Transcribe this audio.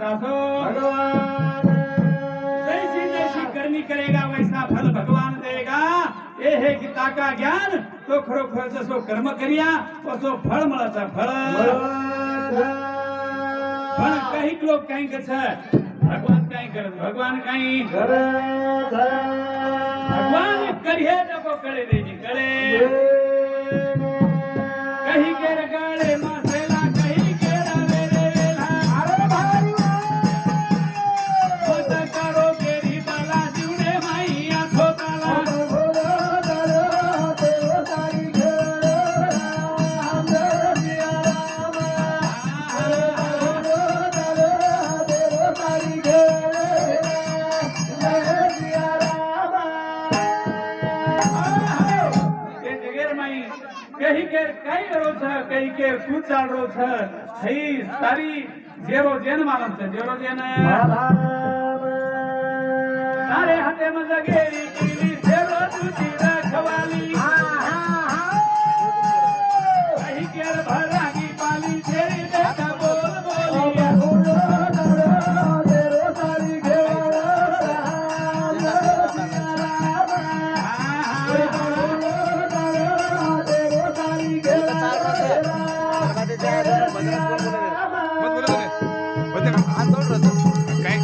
भगवान जैसी जैसी करनी करेगा वैसा फल भगवान देगा हे हे गीता का ज्ञान तो खरोखरच सो कर्म करिया असो फळ मळाचा फळ पण काही लोक काही कस भगवान काही करत भगवान काही भगवान करिये नको कळे देजी कळे काही केर कळे मास आई कहीं के कई करो छ कहीं के कुछ चाल रो छ सही सारी जेरो जेन मालूम छ जेरो जेन सारे हटे मजा गेरी जेरो दूसरी रखवाली। मत बोला काय